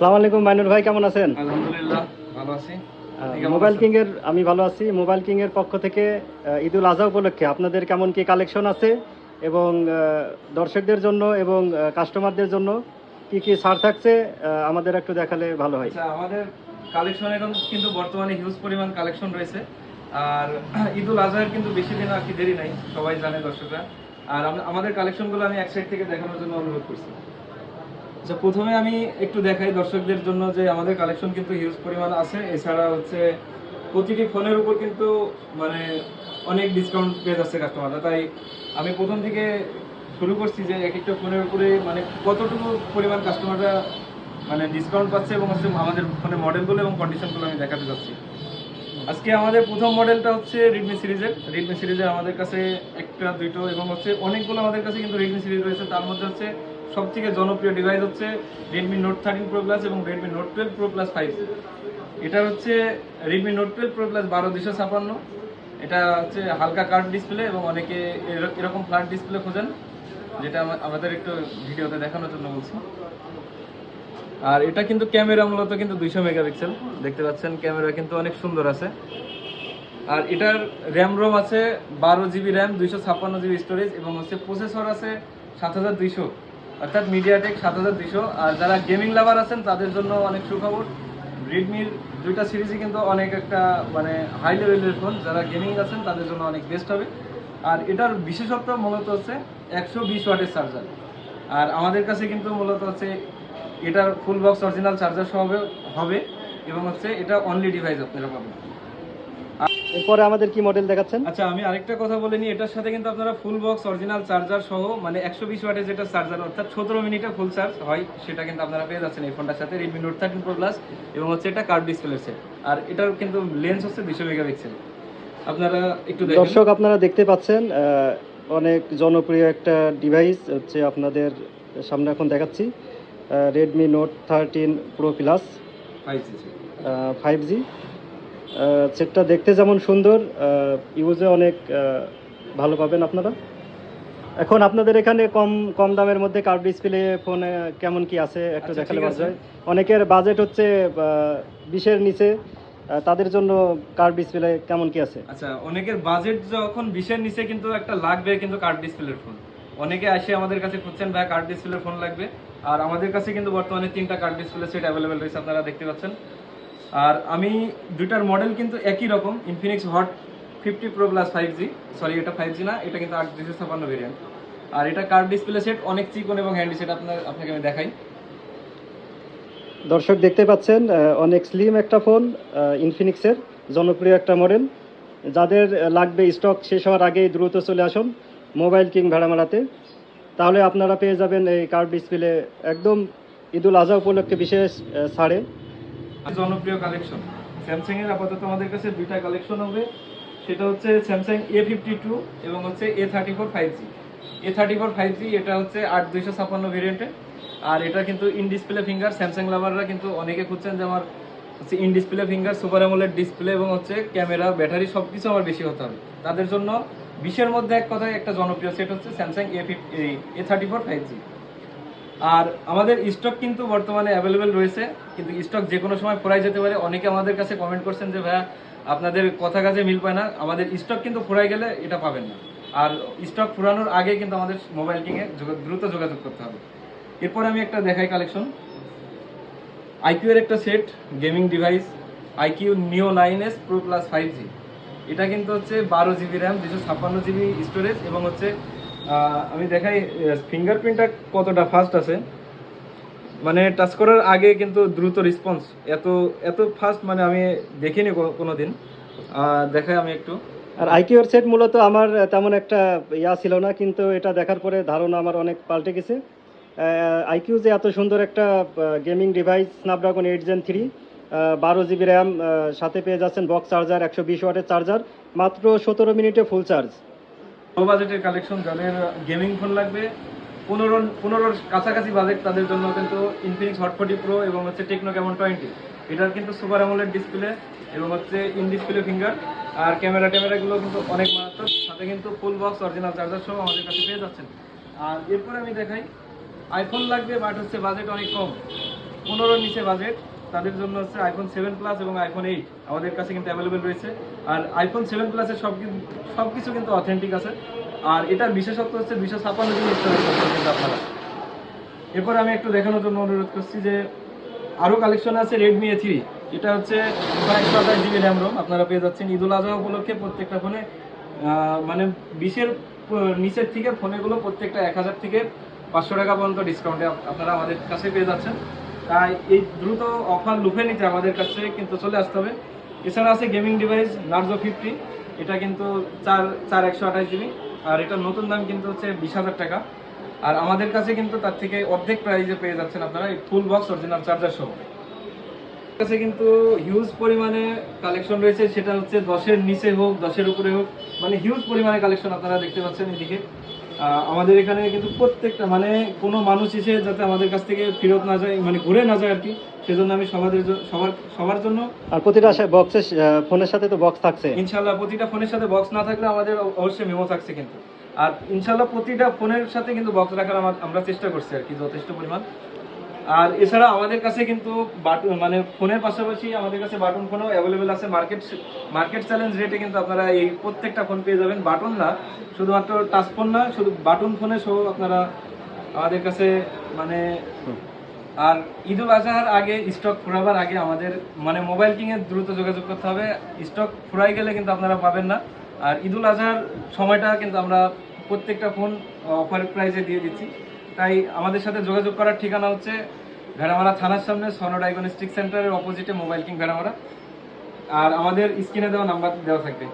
আসসালামু আলাইকুম মাইনুর ভাই কেমন আছেন? আলহামদুলিল্লাহ ভালো আছি। মোবাইল? কিং এর আমি ভালো আছি। মোবাইল কিং এর পক্ষ থেকে ঈদুল আজহা উপলক্ষে আপনাদের কেমন কি কালেকশন আছে এবং দর্শকদের জন্য এবং কাস্টমারদের জন্য কি কি ছাড় থাকছে আমাদের একটু দেখালে ভালো হয়। আচ্ছা আমাদের কালেকশন এখন কিন্তু বর্তমানে হিউজ পরিমাণ কালেকশন রয়েছে। আর ঈদুল আজহার কিন্তু বেশি দিন আর কি দেরি নাই সবাই জানে দর্শকরা। আর আমাদের কালেকশনগুলো আমি এক সাইড থেকে দেখানোর জন্য অনুরোধ করছি। আচ্ছা প্রথমে আমি একটু দেখাই দর্শকদের জন্য যে আমাদের কালেকশন কিন্তু হিউজ পরিমাণ আছে। এছাড়া হচ্ছে প্রতিটি ফোনের উপর কিন্তু মানে অনেক ডিসকাউন্ট পেয়ে যাচ্ছে কাস্টমাররা তাই আমি প্রথম থেকে শুরু করছি যে এক একটা ফোনের উপরে মানে কতটুকু পরিমাণ কাস্টমাররা মানে ডিসকাউন্ট পাচ্ছে এবং হচ্ছে আমাদের ফোনের মডেলগুলো এবং কন্ডিশনগুলো আমি দেখাতে যাচ্ছি। আজকে আমাদের প্রথম মডেলটা হচ্ছে রেডমি সিরিজের রেডমি সিরিজে আমাদের কাছে একটা, দুইটো এবং হচ্ছে অনেকগুলো আমাদের কাছে কিন্তু রেডমি সিরিজ রয়েছে। তার মধ্যে হচ্ছে সবথেকে জনপ্রিয় ডিভাইস হচ্ছে Redmi Note thirteen Pro Plus এবং Redmi Note twelve Pro Plus five এটা হচ্ছে Redmi Note twelve Pro Plus বারো দুশো ছাপান্ন। এটা হচ্ছে হালকা কার্ড ডিসপ্লে এবং অনেকে এর- এরকম ফ্ল্যাট ডিসপ্লে খোঁজেন, যেটা আমাদের একটু ভিডিওতে দেখানোর জন্য বলছি। আর এটা কিন্তু ক্যামেরা মূলত কিন্তু দুইশো মেগাপিক্সেল, দেখতে পাচ্ছেন ক্যামেরা কিন্তু অনেক সুন্দর আছে। আর এটার র্যাম রোম আছে বারো জিবি র্যাম দুইশো ছাপ্পান্ন জিবি স্টোরেজ এবং হচ্ছে প্রসেসর আছে সাত হাজার দুইশো। অর্থাৎ মিডিয়াটেক সাত হাজার দুইশো। আর যারা গেমিং লাভার আছেন, তাদের জন্য অনেক সুখবর। রেডমির দুইটা সিরিজই কিন্তু অনেক একটা মানে হাই লেভেলের ফোন যারা গেমিং আছেন, তাদের জন্য অনেক বেস্ট হবে। আর এটার বিশেষত্ব মূলত হচ্ছে একশো বিশ ওয়াটের চার্জার আর আমাদের কাছে কিন্তু মূলত হচ্ছে এটার ফুল বক্স অরিজিনাল চার্জার সহ হবে এবং হচ্ছে এটা অনলি ডিভাইস আপনারা পাবেন। এরপরে আমাদের কি মডেল দেখাচ্ছেন? আচ্ছা আমি আরেকটা কথা বলে নিই। এটার সাথে কিন্তু আপনারা ফুল বক্স অরিজিনাল চার্জার সহ মানে একশো বিশ ওয়াটের যেটা চার্জার অর্থাৎ সতেরো মিনিটে ফুল চার্জ হয় সেটা কিন্তু আপনারা পেয়ে যাচ্ছেন এই ফোনটার সাথে Redmi Note thirteen Pro Plus এবং হচ্ছে এটা কার্ভ ডিসপ্লে সেট আর এটার কিন্তু লেন্স হচ্ছে দুশো মেগাপিক্সেল আপনারা একটু দেখেন। দর্শক আপনারা দেখতে পাচ্ছেন অনেক জনপ্রিয় একটা ডিভাইস হচ্ছে আপনাদের সামনে এখন দেখাচ্ছি Redmi Note thirteen Pro Plus five G five G সেটটা দেখতে যেমন সুন্দর ইউজে অনেক ভালো পাবেন আপনারা। এখন আপনাদের এখানে কম কম দামের মধ্যে কার্ভ ডিসপ্লে ফোন কেমন কি আছে একটু আচ্ছা, দেখালে ভালো হয়। অনেকের বাজেট হচ্ছে বিশের নিচে তাদের জন্য কার্ভ ডিসপ্লে কেমন কি আছে? আচ্ছা অনেকের বাজেট যখন বিশের নিচে কিন্তু একটা লাগবে কিন্তু কার্ড ডিসপ্লের ফোন অনেকে আসে আমাদের কাছে খুঁজছেন ভাই কার্ড ডিসপ্লের ফোন লাগবে। আর আমাদের কাছে কিন্তু বর্তমানে তিনটা কার্ড ডিসপ্লে সেট অ্যাভেলেবেল রয়েছে আপনারা দেখতে পাচ্ছেন। আর আমি দুইটার মডেল কিন্তু একই রকম Infinix Hot fifty Pro Plus five G sorry এটা ফাইভ জি না, এটা কিন্তু আট দুশো ছাপান্ন ভেরিয়েন্ট আর এটা কার্ড ডিসপ্লে সেট অনেক চিকন এবং হ্যান্ডি সেট আপনার, আপনাকে আমি দেখাই। দর্শক দেখতে পাচ্ছেন অনেক স্লিম একটা ফোন ইনফিনিক্সের জনপ্রিয় একটা মডেল যাদের লাগবে স্টক শেষ হওয়ার আগেই দ্রুত চলে আসুন মোবাইল কিং ভাড়ামারাতে তাহলে আপনারা পেয়ে যাবেন এই কার্ড ডিসপ্লে একদম ঈদুল আজহা উপলক্ষে বিশেষ ছাড়ে। জনপ্রিয় কালেকশন স্যামসাং এর আপাতত আমাদের কাছে দুইটা কালেকশন হবে। সেটা হচ্ছে স্যামসাং এ ফিফটি টু এবং হচ্ছে A thirty four five G A thirty four five G এটা হচ্ছে আট দুইশো ছাপ্পান্ন ভেরিয়েন্টে আর এটা কিন্তু ইন ডিসপ্লে ফিঙ্গার স্যামসাং লাভাররা কিন্তু অনেকে খুঁজছেন যে আমার হচ্ছে in display finger super AMOLED display এবং হচ্ছে ক্যামেরা ব্যাটারি সব কিছু আমার বেশি হতে হবে। তাদের জন্য বিশের মধ্যে এক কথায় একটা জনপ্রিয় সেট হচ্ছে Samsung A fifty A thirty four five G আর আমাদের স্টক কিন্তু বর্তমানে অ্যাভেলেবেল রয়েছে, কিন্তু স্টক যে কোনো সময় ফুরাই যেতে পারে। অনেকে আমাদের কাছে কমেন্ট করছেন যে, ভাইয়া, আপনাদের কথা কাজে মিল পায় না। আমাদের স্টক কিন্তু ফুরাই গেলে এটা পাবেন না। আর স্টক ফুরানোর আগে কিন্তু আমাদের মোবাইল কিংয়ে দ্রুত যোগাযোগ করতে হবে। এরপর আমি একটা দেখাই কালেকশন আইকিউ এর একটা set gaming device iQOO Neo nine S Pro Plus five G এটা কিন্তু হচ্ছে বারো জিবি র্যাম দুশো ছাপ্পান্ন জিবি স্টোরেজ এবং হচ্ছে আমি দেখাই ফিঙ্গারপ্রিন্টটা কতটা ফাস্ট আছে। মানে টাচ করার আগে কিন্তু দ্রুত রেসপন্স এত এত ফাস্ট মানে আমি দেখিনি কোনো দিন দেখাই আমি একটু। আর আইকিউর সেট মূলত আমার তেমন একটা ইয়া ছিল না, কিন্তু এটা দেখার পরে ধারণা আমার অনেক পাল্টে গেছে। আইকিউ যে এত সুন্দর একটা gaming device Snapdragon eight Gen three বারো জিবি র্যাম সাথে পেয়ে যাচ্ছেন বক্স চার্জার একশো বিশ ওয়াটের চার্জার মাত্র সতেরো মিনিটে ফুল চার্জ লো বাজেটের কালেকশন যাদের গেমিং ফোন লাগবে, পনেরো, পনেরোর কাছাকাছি বাজেট তাদের জন্য কিন্তু ইনফিনিক্স হট ফোর্টি প্রো এবং হচ্ছে টেকনো ক্যামন টোয়েন্টি এটার কিন্তু সুপার অ্যামোলেড ডিসপ্লে এবং হচ্ছে ইন ডিসপ্লে ফিঙ্গার আর ক্যামেরা ট্যামেরাগুলো কিন্তু অনেক মারাত্মক। সাথে কিন্তু ফুল বক্স অরিজিনাল চার্জার সহ আমাদের কাছে পেয়ে যাচ্ছেন। আর এরপরে আমি দেখাই আইফোন লাগবে বাট হচ্ছে বাজেট অনেক কম। পনেরোর নিচে বাজেট তাদের জন্য হচ্ছে আইফোন সেভেন প্লাস এবং আইফোন এইট আমাদের কাছে কিন্তু অ্যাভেলেবেল রয়েছে। আর আইফোন সেভেন প্লাসের সব সব কিছু কিন্তু অথেন্টিক আছে। আর এটার বিশেষত্ব হচ্ছে দুশো ছাপ্পান্ন জিবি স্টোরেজ কিন্তু আপনারা। এরপর আমি একটু দেখানোর জন্য অনুরোধ করছি যে আরও কালেকশন আছে রেডমি এ থ্রি এটা হচ্ছে একশো আঠাশ জিবি র্যাম রোম আপনারা পেয়ে যাচ্ছেন ঈদুল আজহা উপলক্ষে প্রত্যেকটা ফোনে মানে বিশের নিচের থেকে ফোনেগুলো প্রত্যেকটা এক হাজার থেকে পাঁচশো টাকা পর্যন্ত ডিসকাউন্টে আপনারা আমাদের কাছে পেয়ে যাচ্ছেন। তাই এই দ্রুত অফার লুফে নিতে আমাদের কাছে কিন্তু চলে আসতে হবে। এছাড়া আছে গেমিং ডিভাইস নার্জো ফিফটি এটা কিন্তু চার চার একশো আঠাশ জিবি আর এটার নতুন দাম কিন্তু হচ্ছে বিশ হাজার টাকা। আর আমাদের কাছে কিন্তু তার থেকে অর্ধেক প্রাইজে পেয়ে যাচ্ছেন আপনারা এই ফুল বক্স অরিজিনাল চার্জার সহ। কাছে কিন্তু হিউজ পরিমাণে কালেকশন রয়েছে, সেটা হচ্ছে দশের নিচে হোক, দশের উপরে হোক মানে হিউজ পরিমাণে কালেকশন আপনারা দেখতে পাচ্ছেন এদিকে। আমাদের এখানে কিন্তু প্রত্যেকটা মানে কোনো মানুষ এসে যাতে আমাদের কাছ থেকে ফেরত না যায় মানে ঘুরে না যায় আর কি সেজন্য আমি সবাদের সবার সবার জন্য আর প্রতিটা বক্সের ফোনের সাথে তো বক্স থাকছে। ইনশাল্লাহ প্রতিটা ফোনের সাথে বক্স না থাকলে আমাদের অবশ্যই মেমো থাকছে কিন্তু। আর ইনশাল্লাহ প্রতিটা ফোনের সাথে কিন্তু বক্স রাখার আমরা চেষ্টা করছি আর কি যথেষ্ট পরিমাণ। আর এছাড়া আমাদের কাছে কিন্তু বাটন মানে ফোনের পাশাপাশি আমাদের কাছে বাটন ফোনও অ্যাভেলেবেল আছে। মার্কেট মার্কেট চ্যালেঞ্জ রেটে কিন্তু আপনারা এই প্রত্যেকটা ফোন পেয়ে যাবেন। বাটন না শুধুমাত্র টাচ ফোন না শুধু বাটন ফোনে সহ আপনারা আমাদের কাছে মানে আর ঈদুল আজহার আগে স্টক ফুরাবার আগে আমাদের মানে মোবাইল কিংয়ে দ্রুত যোগাযোগ করতে হবে। স্টক ফুরাই গেলে কিন্তু আপনারা পাবেন না। আর ঈদুল আজহার সময়টা কিন্তু আমরা প্রত্যেকটা ফোন অফার প্রাইসে দিয়ে দিচ্ছি। তাই আমাদের সাথে যোগাযোগ করার ঠিকানা হচ্ছে ভেড়ামারা থানার সামনে সনো ডায়াগনস্টিক সেন্টারের অপোজিটে মোবাইল কিং ভেড়ামারা। আর আমাদের স্ক্রিনে দেওয়া নাম্বার দেওয়া থাকবে।